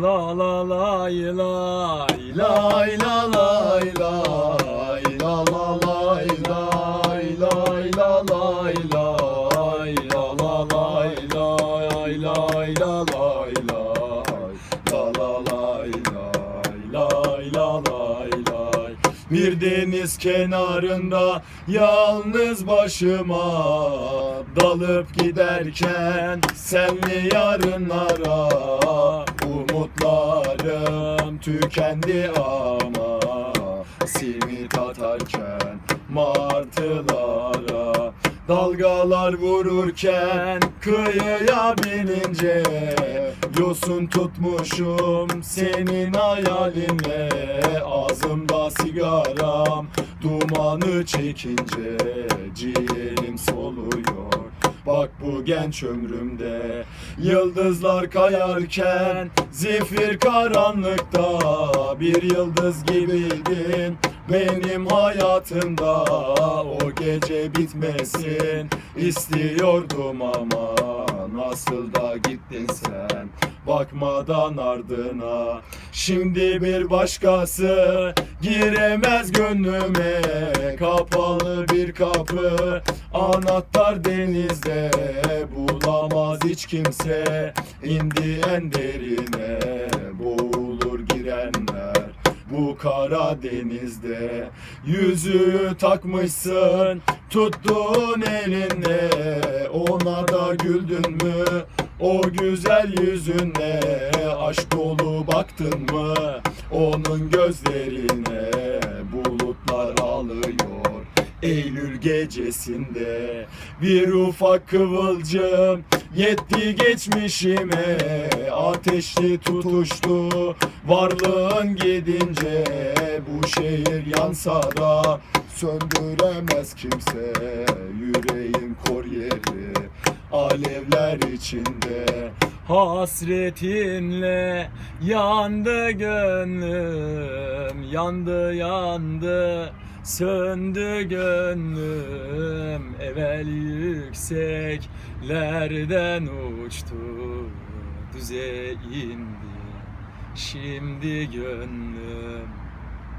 La la la la la la la la la la la lay lay la lay lay Bir deniz kenarında yalnız başıma dalıp giderken senli yarınlara tükendi ama simit atarken martılara dalgalar vururken kıyıya binince yosun tutmuşum senin hayalinle. Ağzımda sigaram dumanı çekince soluyor Bak bu genç ömrümde. Yıldızlar kayarken Zifir karanlıkta. Bir yıldız gibiydin Benim hayatımda. O gece bitmesin istiyordum ama Nasıl da gittin sen? Bakmadan ardına. Şimdi bir başkası Giremez gönlüme. Kapalı bir kapı Anahtar denizde. Bulamaz hiç kimse indi en derine bu kara denizde. Yüzüğü takmışsın tuttuğun elinde Ona da güldün mü o güzel yüzüne Aşk dolu baktın mı onun gözlerine? Bulutlar ağlıyor Eylül gecesinde bir ufak kıvılcım yetti geçmişime. Ateşli tutuştu varlığın gidince. Bu şehir yansa da söndüremez kimse. Yüreğim kor yeri alevler içinde. Hasretinle yandı gönlüm Yandı yandı söndü gönlüm Evvel yükseklerden uçtu Düze indi. Şimdi gönlüm